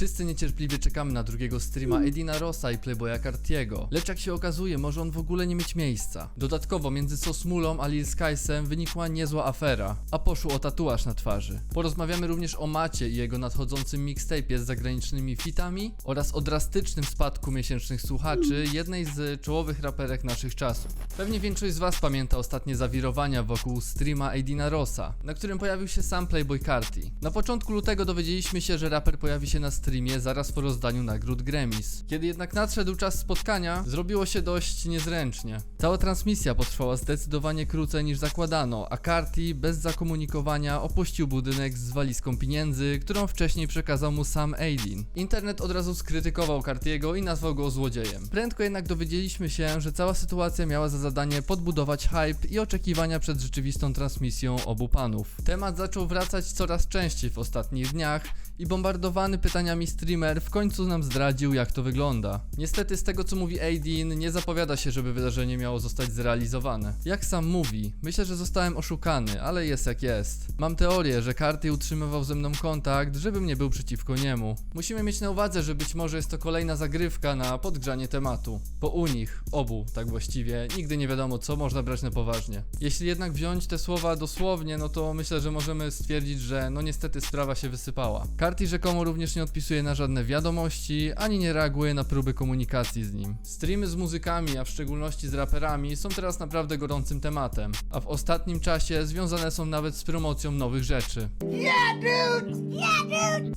Wszyscy niecierpliwie czekamy na drugiego streama Edina Rossa i Playboya Cartiego. Lecz jak się okazuje, może on w ogóle nie mieć miejsca. Dodatkowo między Sosmulą a Lil Skysem wynikła niezła afera, a poszło o tatuaż na twarzy. Porozmawiamy również o Macie i jego nadchodzącym mixtape'ie z zagranicznymi fitami oraz o drastycznym spadku miesięcznych słuchaczy jednej z czołowych raperek naszych czasów. Pewnie większość z was pamięta ostatnie zawirowania wokół streama Edina Rossa, na którym pojawił się sam Playboy Carti. Na początku lutego dowiedzieliśmy się, że raper pojawi się na streamie zaraz po rozdaniu nagród Grammys. Kiedy jednak nadszedł czas spotkania, zrobiło się dość niezręcznie. Cała transmisja potrwała zdecydowanie krócej niż zakładano, a Carti bez zakomunikowania opuścił budynek z walizką pieniędzy, którą wcześniej przekazał mu sam Aidin. Internet od razu skrytykował Cartiego i nazwał go złodziejem. Prędko jednak dowiedzieliśmy się, że cała sytuacja miała za zadanie podbudować hype i oczekiwania przed rzeczywistą transmisją obu panów. Temat zaczął wracać coraz częściej w ostatnich dniach i bombardowany pytaniami streamer w końcu nam zdradził jak to wygląda. Niestety z tego co mówi Aidin nie zapowiada się, żeby wydarzenie miało zostać zrealizowane. Jak sam mówi, myślę, że zostałem oszukany, ale jest jak jest. Mam teorię, że Carty utrzymywał ze mną kontakt, żebym nie był przeciwko niemu. Musimy mieć na uwadze, że być może jest to kolejna zagrywka na podgrzanie tematu. Bo u nich, obu tak właściwie, nigdy nie wiadomo co można brać na poważnie. Jeśli jednak wziąć te słowa dosłownie, no to myślę, że możemy stwierdzić, że no niestety sprawa się wysypała. Carty rzekomo również nie odpisuje na żadne wiadomości, ani nie reaguje na próby komunikacji z nim. Streamy z muzykami, a w szczególności z raperami, są teraz naprawdę gorącym tematem, a w ostatnim czasie związane są nawet z promocją nowych rzeczy.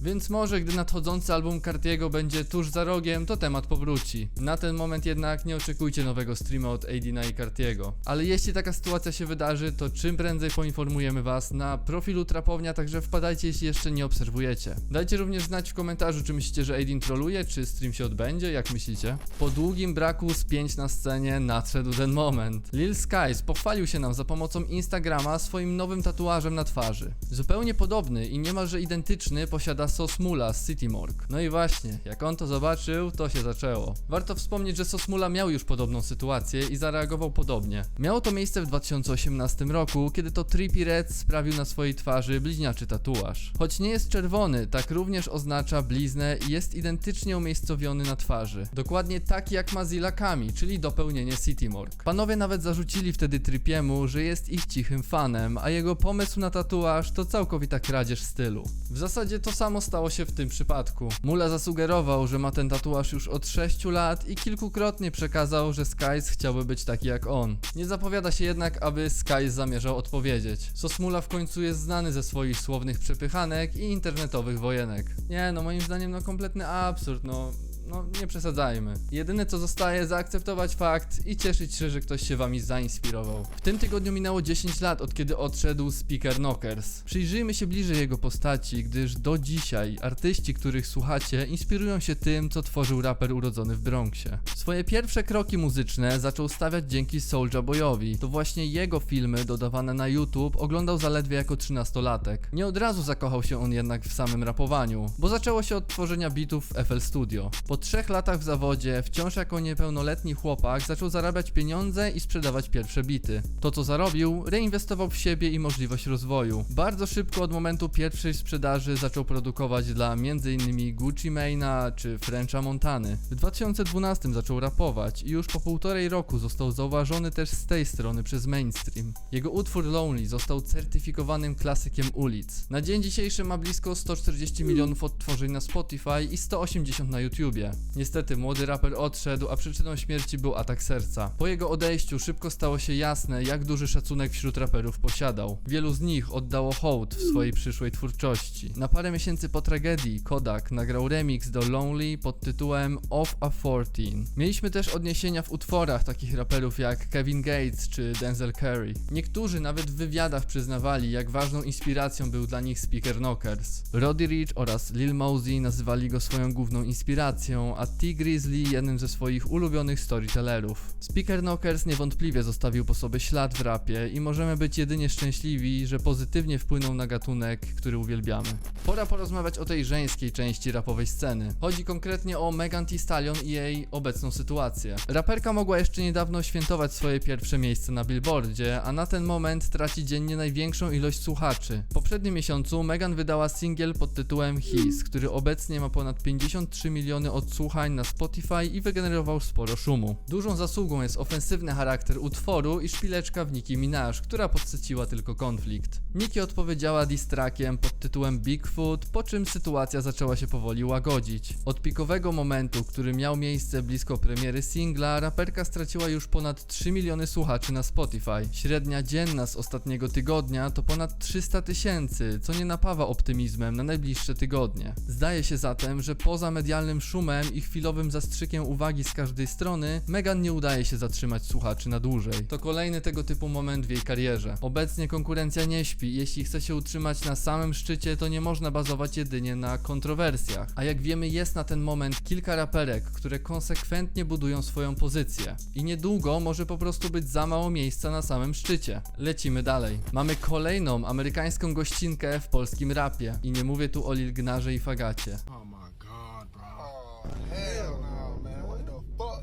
Więc może gdy nadchodzący album Cartiego będzie tuż za rogiem, to temat powróci. Na ten moment jednak nie oczekujcie nowego streama od Aidina i Cartiego. Ale jeśli taka sytuacja się wydarzy, to czym prędzej poinformujemy was na profilu Trapownia, także wpadajcie jeśli jeszcze nie obserwujecie. Dajcie również znać w komentarzu, czy myślicie, że Aidin troluje, czy stream się odbędzie, jak myślicie? Po długim braku spięć na scenie nadszedł ten moment. Lil Skies pochwalił się nam za pomocą Instagrama swoim nowym tatuażem na twarzy. Zupełnie podobny i niemalże identyczny posiada Sosmula z Citymorg. No i właśnie, jak on to zobaczył, to się zaczęło. Warto wspomnieć, że Sosmula miał już podobną sytuację i zareagował podobnie. Miało to miejsce w 2018 roku, kiedy to Trippie Red sprawił na swojej twarzy bliźniaczy tatuaż. Choć nie jest czerwony, tak również oznacza bliznę i jest identycznie umiejscowiony na twarzy. Dokładnie tak jak ma z czyli dopełnienie Citymorg. Panowie nawet zarzucili wtedy Trippiemu, że jest ich cichym fanem, a jego pomysł na tatuaż to całkowita kradzież stylu. W zasadzie to samo stało się w tym przypadku. Mula zasugerował, że ma ten tatuaż już od 6 lat i kilkukrotnie przekazał, że Skies chciałby być taki jak on. Nie zapowiada się jednak, aby Skies zamierzał odpowiedzieć. Sosmula w końcu jest znany ze swoich słownych przepychanek i internetowych wojenek. Nie no, moim zdaniem no kompletny absurd, no no nie przesadzajmy. Jedyne co zostaje, zaakceptować fakt i cieszyć się, że ktoś się wami zainspirował. W tym tygodniu minęło 10 lat od kiedy odszedł Speaker Knockers. Przyjrzyjmy się bliżej jego postaci, gdyż do dzisiaj artyści, których słuchacie, inspirują się tym, co tworzył raper urodzony w Bronxie. Swoje pierwsze kroki muzyczne zaczął stawiać dzięki Soulja Boyowi. To właśnie jego filmy dodawane na YouTube oglądał zaledwie jako 13-latek. Nie od razu zakochał się on jednak w samym rapowaniu, bo zaczęło się od tworzenia beatów w FL Studio. Po trzech latach w zawodzie, wciąż jako niepełnoletni chłopak, zaczął zarabiać pieniądze i sprzedawać pierwsze bity. To co zarobił, reinwestował w siebie i możliwość rozwoju. Bardzo szybko od momentu pierwszej sprzedaży zaczął produkować dla m.in. Gucci Mane'a czy Frencha Montany. W 2012 zaczął rapować i już po półtorej roku został zauważony też z tej strony przez mainstream. Jego utwór Lonely został certyfikowanym klasykiem ulic. Na dzień dzisiejszy ma blisko 140 milionów odtworzeń na Spotify i 180 na YouTubie. Niestety młody raper odszedł, a przyczyną śmierci był atak serca. Po jego odejściu szybko stało się jasne, jak duży szacunek wśród raperów posiadał. Wielu z nich oddało hołd w swojej przyszłej twórczości. Na parę miesięcy po tragedii Kodak nagrał remix do Lonely pod tytułem Off a 14. Mieliśmy też odniesienia w utworach takich raperów jak Kevin Gates czy Denzel Curry. Niektórzy nawet w wywiadach przyznawali, jak ważną inspiracją był dla nich Speaker Knockers. Roddy Rich oraz Lil Mosey nazywali go swoją główną inspiracją, narracją, a T. Grizzly jednym ze swoich ulubionych storytellerów. Speaker Knockers niewątpliwie zostawił po sobie ślad w rapie i możemy być jedynie szczęśliwi, że pozytywnie wpłynął na gatunek, który uwielbiamy. Pora porozmawiać o tej żeńskiej części rapowej sceny. Chodzi konkretnie o Megan Thee Stallion i jej obecną sytuację. Raperka mogła jeszcze niedawno świętować swoje pierwsze miejsce na Billboardzie, a na ten moment traci dziennie największą ilość słuchaczy. W poprzednim miesiącu Megan wydała singiel pod tytułem His, który obecnie ma ponad 53 miliony odsłuchań na Spotify i wygenerował sporo szumu. Dużą zasługą jest ofensywny charakter utworu i szpileczka w Nicki Minaj, która podsyciła tylko konflikt. Nicki odpowiedziała diss trackiem pod tytułem Bigfoot, po czym sytuacja zaczęła się powoli łagodzić. Od pikowego momentu, który miał miejsce blisko premiery singla, raperka straciła już ponad 3 miliony słuchaczy na Spotify. Średnia dzienna z ostatniego tygodnia to ponad 300 tysięcy, co nie napawa optymizmem na najbliższe tygodnie. Zdaje się zatem, że poza medialnym szumem i chwilowym zastrzykiem uwagi z każdej strony, Megan nie udaje się zatrzymać słuchaczy na dłużej. To kolejny tego typu moment w jej karierze. Obecnie konkurencja nie śpi, jeśli chce się utrzymać na samym szczycie, to nie można bazować jedynie na kontrowersjach. A jak wiemy, jest na ten moment kilka raperek, które konsekwentnie budują swoją pozycję. I niedługo może po prostu być za mało miejsca na samym szczycie. Lecimy dalej. Mamy kolejną amerykańską gościnkę w polskim rapie. I nie mówię tu o Lil Gnarze i Fagacie. Hell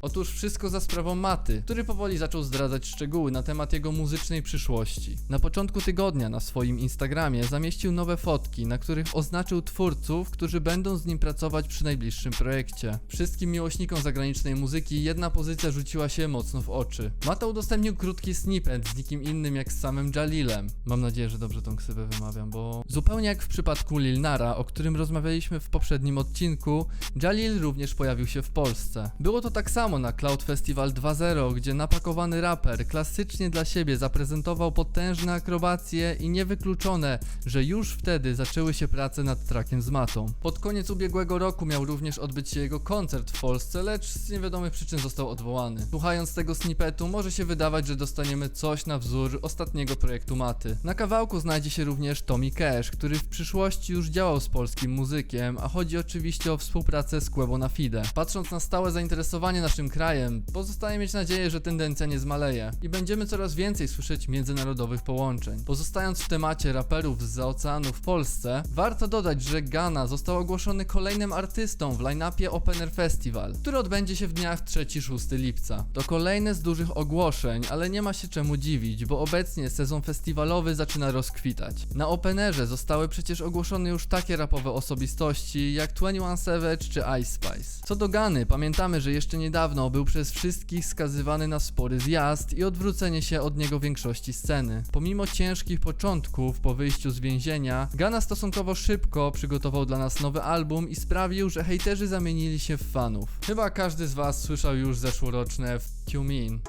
Otóż wszystko za sprawą Maty, który powoli zaczął zdradzać szczegóły na temat jego muzycznej przyszłości. Na początku tygodnia na swoim Instagramie zamieścił nowe fotki, na których oznaczył twórców, którzy będą z nim pracować przy najbliższym projekcie. Wszystkim miłośnikom zagranicznej muzyki jedna pozycja rzuciła się mocno w oczy. Mata udostępnił krótki snippet z nikim innym jak z samym Jalilem. Mam nadzieję, że dobrze tą ksywę wymawiam, bo zupełnie jak w przypadku Lil Nara, o którym rozmawialiśmy w poprzednim odcinku, Jalil również pojawił się w Polsce. Było to tak samo na Cloud Festival 2.0, gdzie napakowany raper klasycznie dla siebie zaprezentował potężne akrobacje i niewykluczone, że już wtedy zaczęły się prace nad trackiem z matą. Pod koniec ubiegłego roku miał również odbyć się jego koncert w Polsce, lecz z niewiadomych przyczyn został odwołany. Słuchając tego snippetu może się wydawać, że dostaniemy coś na wzór ostatniego projektu Maty. Na kawałku znajdzie się również Tommy Cash, który w przyszłości już działał z polskim muzykiem, a chodzi oczywiście o współpracę z Quebo na Fide. Patrząc na stałe zainteresowanie naszym krajem, pozostaje mieć nadzieję, że tendencja nie zmaleje i będziemy coraz więcej słyszeć międzynarodowych połączeń. Pozostając w temacie raperów z oceanu w Polsce, warto dodać, że Ghana został ogłoszony kolejnym artystą w line-upie Open Air Festival, który odbędzie się w dniach 3-6 lipca. To kolejne z dużych ogłoszeń, ale nie ma się czemu dziwić, bo obecnie sezon festiwalowy zaczyna rozkwitać. Na Openerze zostały przecież ogłoszone już takie rapowe osobistości jak 21 Savage czy Ice Spice. Co do Gany, pamiętamy, że jeszcze niedawno był przez wszystkich skazywany na spory zjazd i odwrócenie się od niego większości sceny. Pomimo ciężkich początków po wyjściu z więzienia, Gana stosunkowo szybko przygotował dla nas nowy album i sprawił, że hejterzy zamienili się w fanów. Chyba każdy z was słyszał już zeszłoroczne w Tumin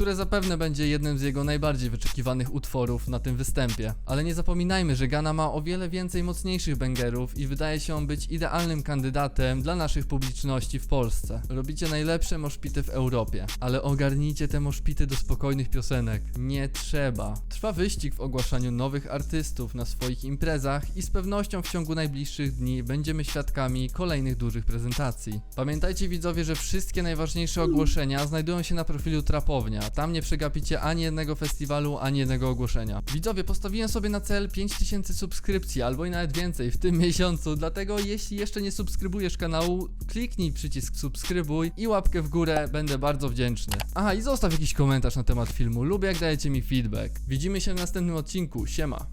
które zapewne będzie jednym z jego najbardziej wyczekiwanych utworów na tym występie. Ale nie zapominajmy, że Gana ma o wiele więcej mocniejszych bangerów i wydaje się być idealnym kandydatem dla naszych publiczności w Polsce. Robicie najlepsze moszpity w Europie, ale ogarnijcie te moszpity do spokojnych piosenek. Nie trzeba. Trwa wyścig w ogłaszaniu nowych artystów na swoich imprezach i z pewnością w ciągu najbliższych dni będziemy świadkami kolejnych dużych prezentacji. Pamiętajcie widzowie, że wszystkie najważniejsze ogłoszenia znajdują się na profilu Trapownia. Tam nie przegapicie ani jednego festiwalu, ani jednego ogłoszenia. Widzowie, postawiłem sobie na cel 5000 subskrypcji, albo i nawet więcej w tym miesiącu, dlatego jeśli jeszcze nie subskrybujesz kanału, kliknij przycisk subskrybuj i łapkę w górę, będę bardzo wdzięczny. Aha, i zostaw jakiś komentarz na temat filmu, lubię jak dajecie mi feedback. Widzimy się w następnym odcinku, siema.